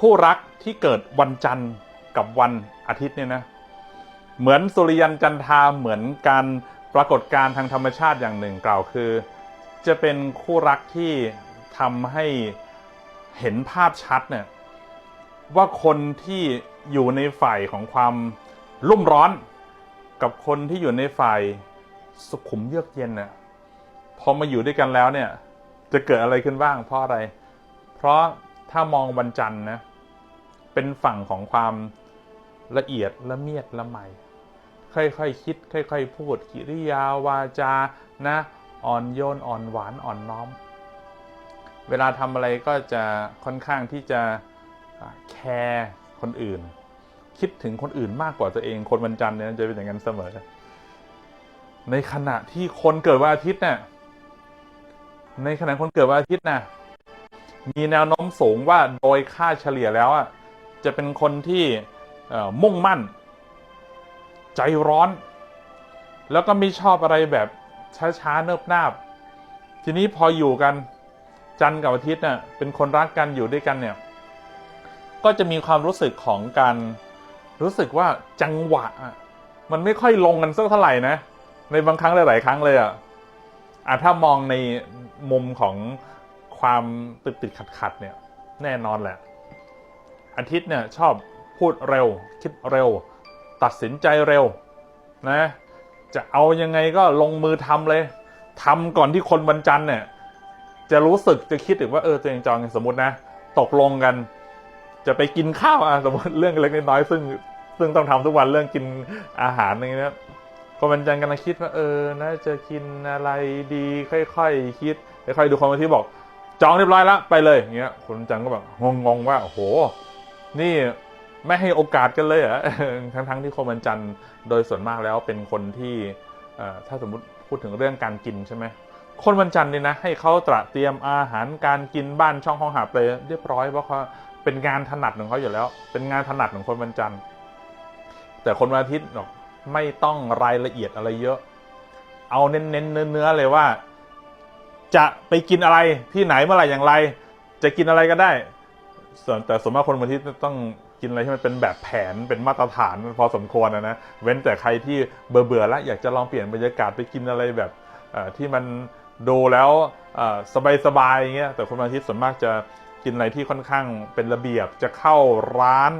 คู่รักที่เกิดวันจันทร์กับวันอาทิตย์เนี่ยนะเหมือนสุริยันจันทราเหมือนการปรากฏการทางธรรมชาติอย่างหนึ่งกล่าวคือ จะเป็นคู่รักที่ทำให้เห็นภาพชัดเนี่ยว่าคนที่อยู่ในฝ่ายของความรุ่มร้อน กับคนที่อยู่ในฝ่ายสุขุมเยือกเย็นเนี่ยพอมาอยู่ด้วยกันแล้วเนี่ยจะเกิดอะไรขึ้นบ้างเพราะอะไร เพราะ ถ้ามองวันจันทร์นะ เป็นฝั่งของความละเอียดละเมียดละไม ค่อยๆคคิด ค่อย ๆ พูดกิริยาวาจานะ อ่อนโยนอ่อนหวานอ่อนน้อม เวลาทำอะไรก็จะค่อนข้างที่จะแคร์คนอื่น คิดถึงคนอื่นมากกว่าตัวเอง คนวันจันทร์เนี่ยจะเป็นอย่างนั้นเสมอ ในขณะที่คนเกิดวันอาทิตย์เนี่ยในขณะคนเกิดวันอาทิตย์นะ มีแนวโน้มสูงว่าโดยค่าเฉลี่ยแล้วอะจะเป็นคนที่มุ่งมั่น ใจร้อน แล้วก็ไม่ชอบอะไรแบบช้าๆเนิบนาบทีนี้พออยู่กันจันทร์กับอาทิตย์เนี่ยเป็นคนรักกันอยู่ด้วยกันเนี่ยก็จะมีความรู้สึกของการรู้สึกว่าจังหวะอะมันไม่ค่อยลงกันสักเท่าไหร่นะ ในบางครั้งหลาย ๆ ครั้งเลยอะอะถ้ามองในมุมของ ความติดติดขัดขัดเนี่ยแน่นอนแหละ อาทิตย์เนี่ยชอบพูดเร็ว คิดเร็ว ตัดสินใจเร็วนะจะเอายังไงก็ลงมือทำเลยทำก่อนที่คนวันจันเนี่ยจะรู้สึกจะคิดถึงว่าเออตัวเองจองสมมตินะ ตกลงกัน จะไปกินข้าวอะสมมติเรื่องเล็กน้อยซึ่งซึ่งต้องทำทุกวันเรื่องกินอาหารอย่างเงี้ยคนวันจันกำลังคิดว่าเออน่าจะกินอะไรดีค่อยๆคิดค่อยๆดูคนวันที่บอก จองเรียบร้อยแล้วไปเลยอย่างเงี้ยคนวันจันทร์ก็แบบงงๆว่าโอ้โห นี่ไม่ให้โอกาสกันเลยเหรอทั้งๆที่คนวันจันทร์โดยส่วนมากแล้วเป็นคนที่ถ้าสมมติพูดถึงเรื่องการกินใช่ไหมคนวันจันทร์เนี่ยนะให้เขาตระเตรียมอาหารการกินบ้านช่องห้องหาบเลยเรียบร้อยเพราะเขาเป็นงานถนัดของเขาอยู่แล้ว เป็นงานถนัดของคนวันจันทร์ แต่คนวันอาทิตย์หรอกไม่ต้องรายละเอียดอะไรเยอะ เอาเน้นๆเนื้อๆเลยว่า จะไปกินอะไรที่ไหนเมื่อไหร่อย่างไร จะกินอะไรก็ได้ ส่วนแต่สมมติคนวันอาทิต้องกินอะไรที่มันเป็นแบบแผนเป็นมาตรฐานพอสมควรนะนะเว้นแต่ใครที่เบื่อเบื่อแล้วอยากจะลองเปลี่ยนบรรยากาศไปกินอะไรแบบที่มันดูแล้วสบายสบายๆอย่างเงี้ยแต่คนวันอาทิต่วนมากจะกินอะไรที่ค่อนข้างเป็นระเบียบจะเข้าร้าน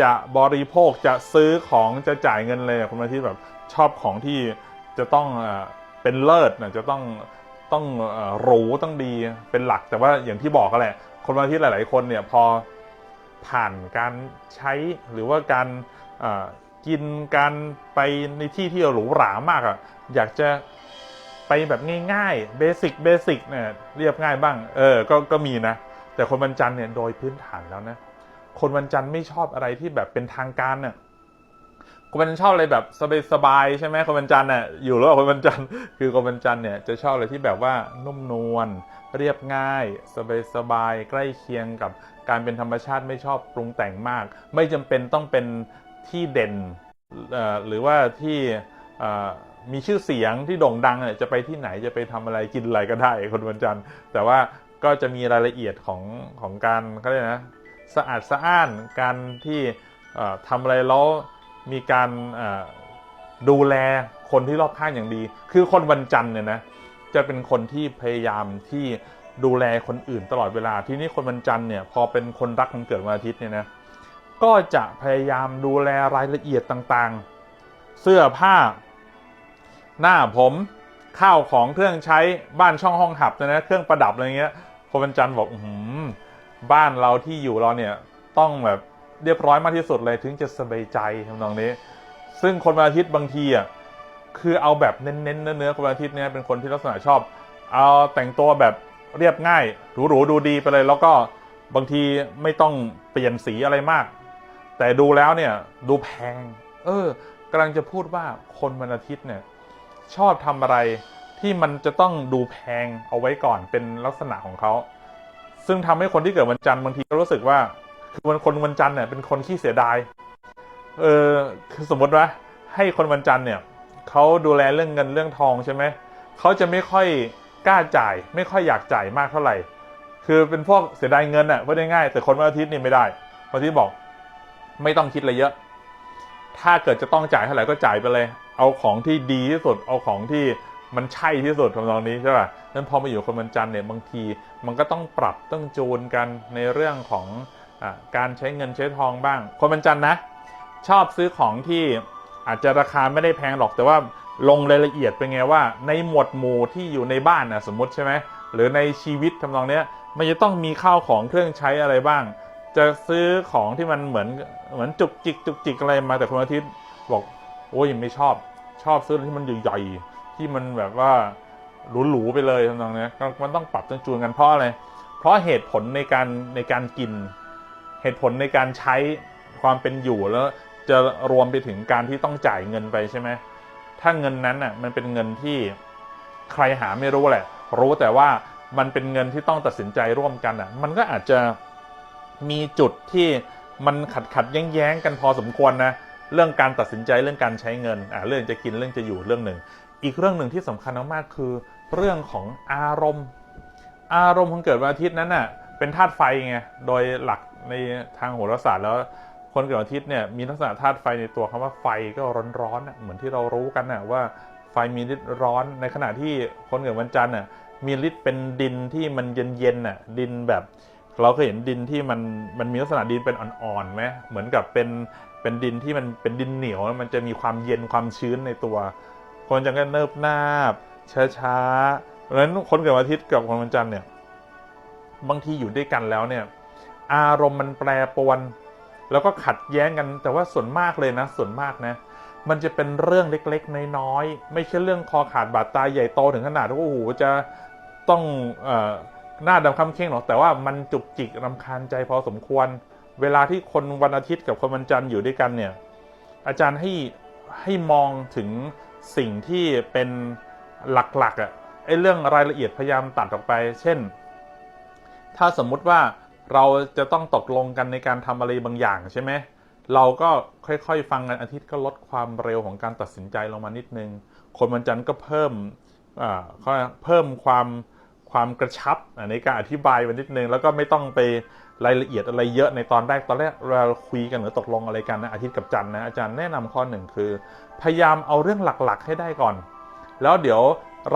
จะบริโภคจะซื้อของจะจ่ายเงินเลยคนวันอาทิต์แบบชอบของที่จะต้องเอ่อเป็นเลิศนะจะต้อง ต้องหรูต้องดีเป็นหลักแต่ว่าอย่างที่บอกก็แหละ คนวันอาทิตย์หลาย ๆ คนเนี่ยพอผ่านการใช้หรือว่าการกินการไปในที่ที่หรูหรามากอะ่ะอยากจะไปแบบง่ายๆเบสิกเบสิกเนี่ยเรียบง่ายบ้าง เออก็ก็มีนะ แต่คนวันจันทร์เนี่ยโดยพื้นฐานแล้วนะ คนวันจันทร์ไม่ชอบอะไรที่แบบเป็นทางการเนี่ย คนวันจันชอบอะไรแบบสบายๆใช่ไหมคนวันจันเนี่ยอยู่แล้วคนวันจันคือคนวันจันเนี่ยจะชอบอะไรที่แบบว่านุ่มนวลเรียบง่าย สบายๆใกล้เคียงกับการเป็นธรรมชาติไม่ชอบปรุงแต่งมาก ไม่จำเป็นต้องเป็นที่เด่นหรือว่าที่มีชื่อเสียงที่โด่งดังเนี่ยจะไปที่ไหนจะไปทำอะไรกินอะไรก็ได้คนวันจันทร์แต่ว่าก็จะมีรายละเอียดของของการเขาเรียกนะสะอาดสะอ้านการที่เอ่อทำอะไรแล้ว มีการดูแลคนที่รอบข้างอย่างดี คือคนวันจันทร์เนี่ยนะจะเป็นคนที่พยายามที่ดูแลคนอื่นตลอดเวลาที่นี่คนวันจันทร์เนี่ยพอเป็นคนรักคนเกิดวันอาทิตย์เนี่ยนะก็จะพยายามดูแลรายละเอียดต่างๆ เสื้อผ้า หน้าผมข้าวของเครื่องใช้บ้านช่องห้องหับนยนะเครื่องประดับอะไรเงี้ยคนวันจันทร์บอกอือหือบ้านเราที่อยู่เราเนี่ยต้องแบบ เรียบร้อยมากที่สุดเลยถึงจะสบายใจทำนองนี้ ซึ่งคนวันอาทิตย์บางทีอะคือเอาแบบเน้นๆเนื้อๆคนวันอาทิตย์เนี่ยเป็นคนที่ลักษณะชอบ เอาแต่งตัวแบบเรียบง่ายหรูๆดูดีไปเลย แล้วก็บางทีไม่ต้องเปลี่ยนสีอะไรมาก แต่ดูแล้วเนี่ยดูแพง เออกำลังจะพูดว่าคนวันอาทิตย์เนี่ยชอบทำอะไรที่มันจะต้องดูแพงเอาไว้ก่อนเป็นลักษณะของเขา ซึ่งทำให้คนที่เกิดวันจันทร์บางทีก็รู้สึกว่า คือวันคนวันจันทร์เนี่ยเป็นคนขี้เสียดาย เออคือสมมติว่าให้คนวันจันทร์เนี่ยเขาดูแลเรื่องเงินเรื่องทองใช่ไหมเขาจะไม่ค่อยกล้าจ่าย ไม่ค่อยอยากจ่ายมากเท่าไหร่ คือเป็นพวกเสียดายเงินอะ่ะว่าได้ง่ายแต่คนวันอาทิตย์นี่ไม่ได้คนที่บอก ไม่ต้องคิดอะไรเยอะ ถ้าเกิดจะต้องจ่ายเท่าไหร่ก็จ่ายไปเลย เอาของที่ดีที่สุด เอาของที่มันใช่ที่สุดทำนองนี้ใช่ป่ะนั้นพอมาอยู่คนวันจันทร์เนี่ยบางที มันก็ต้องปรับต้องจูนกันในเรื่องของ การใช้เงินใช้ทองบ้าง คนวันจันนะ ชอบซื้อของที่อาจจะราคาไม่ได้แพงหรอกแต่ว่าลงรายละเอียดเป็นไงว่า ในหมวดหมู่ที่อยู่ในบ้านนะสมมติใช่ไหมหรือในชีวิตทำนองเนี้ยมันจะต้องมีข้าวของเครื่องใช้อะไรบ้าง จะซื้อของที่มันเหมือนเหมือนจุกจิกจุกจิกอะไรมาแต่คนอาทิตย์บอกโอ้ยไม่ชอบชอบซื้อที่มันใหญ่ๆที่มันแบบว่าหรูๆไปเลยทำนองเนี้ยมันต้องปรับต้องจูนกันเพราะอะไรเพราะเหตุผลในการในการกิน เหตุผลในการใช้ความเป็นอยู่แล้วจะรวมไปถึงการที่ต้องจ่ายเงินไปใช่ไหมถ้าเงินนั้นอะมันเป็นเงินที่ใครหาไม่รู้แหละ รู้แต่ว่ามันเป็นเงินที่ต้องตัดสินใจร่วมกันอะ มันก็อาจจะมีจุดที่มันขัดขัดแย้งแย้งกันพอสมควรนะเรื่องการตัดสินใจเรื่องการใช้เงินอ่าเรื่องจะกินเรื่องจะอยู่เรื่องหนึ่ง อีกเรื่องหนึ่งที่สำคัญมากๆคือ เรื่องของอารมณ์ อารมณ์ของเกิดวันอาทิตย์นั้นน่ะเป็นธาตุไฟไงโดยหลัก ในทางโหราศาสตร์แล้วคนเกิดวันอาทิตย์เนี่ยมีลักษณะธาตุไฟในตัวคำว่าไฟก็ร้อนๆน่ะเหมือนที่เรารู้กันน่ะว่าไฟมีฤทธิ์ร้อนในขณะที่คนเกิดวันจันทร์น่ะมีฤทธิ์เป็นดินที่มันเย็นๆน่ะดินแบบ เราเคยเห็นดินที่มันมันมีลักษณะดินเป็นอ่อนๆไหมเหมือนกับเป็นเป็นดินที่มันเป็นดินเหนียวมันจะมีความเย็นความชื้นในตัว คนจะก็เนิบนาบช้าๆเพราะฉะนั้นคนเกิดวันอาทิตย์กับคนวันจันทร์เนี่ยบางทีอยู่ด้วยกันแล้วเนี่ย อารมณ์มันแปรปรวน แล้วก็ขัดแย้งกันแต่ว่าส่วนมากเลยนะ ส่วนมากนะ มันจะเป็นเรื่องเล็กๆ น้อยๆ ไม่ใช่เรื่องคอขาดบาดตายใหญ่โตถึงขนาดว่าโอ้โหจะต้องเอ่อหน้าดำคำเข่งหรอกแต่ว่ามันจุกจิกรำคาญใจพอสมควร เวลาที่คนวันอาทิตย์กับคนวันจันทร์อยู่ด้วยกันเนี่ย อาจารย์ให้ให้มองถึงสิ่งที่เป็นหลักๆอะ่ะไอ้เรื่องรายละเอียดพยายามตัดออกไป เช่น ถ้าสมมุติว่า เราจะต้องตกลงกันในการทำอะไรบางอย่างใช่ไหมเราก็ค่อยๆ ฟังกันอาทิตย์ก็ลดความเร็วของการตัดสินใจลงมานิดนึง คนวันจันทร์ก็เพิ่มอ่าเขาเพิ่มความความกระชับในการอธิบายไปนิดนึง แล้วก็ไม่ต้องไปรายละเอียดอะไรเยอะในตอนแรกตอนแรกเราคุยกันหรือตกลงอะไรกันนะอาทิตย์กับจันทร์นะอาจารย์แนะนำข้อหนึ่งคือ พยายามเอาเรื่องหลักๆให้ได้ก่อน แล้วเดี๋ยว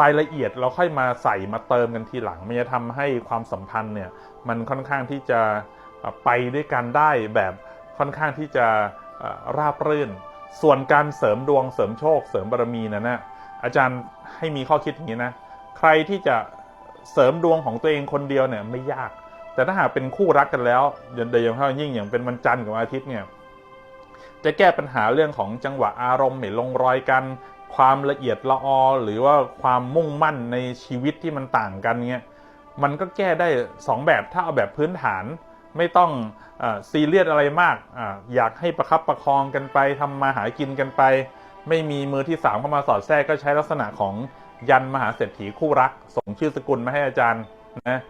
รายละเอียดเราค่อยมาใส่มาเติมกันทีหลัง มันจะทำให้ความสัมพันธ์เนี่ยมันค่อนข้างที่จะไปด้วยกันได้แบบค่อนข้างที่จะราบรื่น ส่วนการเสริมดวงเสริมโชค เสริมบารมีนะนะอาจารย์ให้มีข้อคิดอย่างนี้นะใครที่จะเสริมดวงของตัวเองคนเดียวเนี่ยไม่ยาก แต่ถ้าหากเป็นคู่รักกันแล้วโดยเฉพาะยิ่งอย่างเป็นวันจันทร์กับวันอาทิตย์เนี่ยจะแก้ปัญหาเรื่องของจังหวะอารมณ์ไม่ลงรอยกัน ความละเอียดละออหรือว่าความมุ่งมั่นในชีวิตที่มันต่างกันเงี้ยมันก็แก้ได้ 2 แบบถ้าเอาแบบพื้นฐานไม่ต้องอซีเรียสอะไรมากออยากให้ประคับประคองกันไปทำมาหากินกันไป ไม่มีมือที่ 3 เข้ามาสอดแทรกก็ใช้ลักษณะของยันมหาเศรษฐีคู่รัก ส่งชื่อสกุลมาให้อาจารย์นะ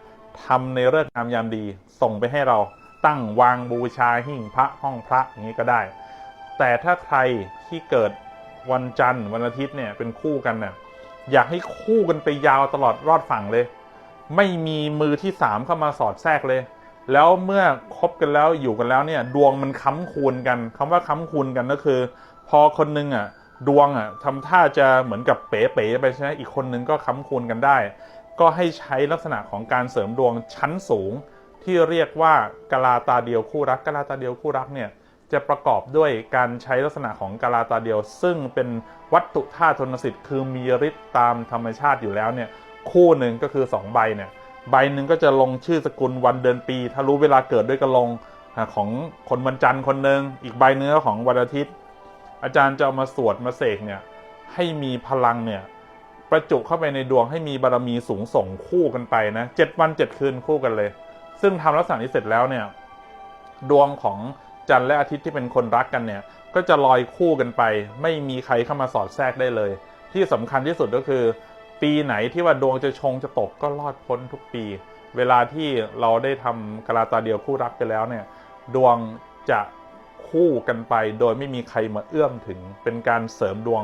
ทำในเรื่องงามยามดี ส่งไปให้เราตั้งวางบูชาหิ้งพระห้องพระอย่างนี้ก็ได้ แต่ถ้าใครที่เกิด วันจันทร์วันอาทิตย์เนี่ยเป็นคู่กันน่ะอยากให้คู่กันไปยาวตลอดรอดฝั่งเลย ไม่มีมือที่สามเข้ามาสอดแทรกเลย แล้วเมื่อคบกันแล้วอยู่กันแล้วเนี่ย ดวงมันค้ำคูณกันคำว่าค้ำคูณกันก็คือ พอคนหนึงอะดวงอะทำท่าจะเหมือนกับเป๋ๆไปใช่ไหมอีกคนนึงก็ค้ำคูณกันได้ ก็ให้ใช้ลักษณะของการเสริมดวงชั้นสูง ที่เรียกว่ากลาตาเดียวคู่รักกลาตาเดียวคู่รักเนี่ย จะประกอบด้วยการใช้ลักษณะของกาลาตาเดียว ซึ่งเป็นวัตถุธาตุทนสิทธิ์คือมีฤทธิ์ตามธรรมชาติอยู่แล้วเนี่ยคู่หนึ่งก็คือ 2 ใบเนี่ยใบหนึ่งก็จะลงชื่อสกุลวันเดือนปี ถ้ารู้เวลาเกิดด้วยก็ลงของคนวันจันทร์คนหนึ่งอีกใบเนื้ก็ของวันอาทิตย์ อาจารย์จะเอามาสวดมาเสกเนี่ยให้มีพลังเนี่ยประจุเข้าไปในดวงให้มีบารมีสูงส่งคู่กันไปนะเจ็ดวันเจ็ดคืนคู่กันเลย ซึ่งทำลักษณะนี้เสร็จแล้วเนี่ยดวงของ จันทร์และอาทิตย์ที่เป็นคนรักกันเนี่ย ก็จะลอยคู่กันไป ไม่มีใครเข้ามาสอดแทรกได้เลย ที่สำคัญที่สุดก็คือ ปีไหนที่ว่าดวงจะชงจะตกก็รอดพ้นทุกปี เวลาที่เราได้ทำกะลาตาเดียวคู่รักไปแล้วเนี่ย ดวงจะคู่กันไป โดยไม่มีใครมาเอื้อมถึง เป็นการเสริมดวง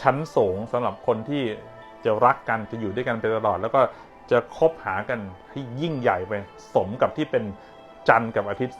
ชั้นสูงสำหรับคนที่จะรักกันจะอยู่ด้วยกันไปตลอด แล้วก็จะคบหากันให้ยิ่งใหญ่ไปสมกับที่เป็นจันทร์กับอาทิตย์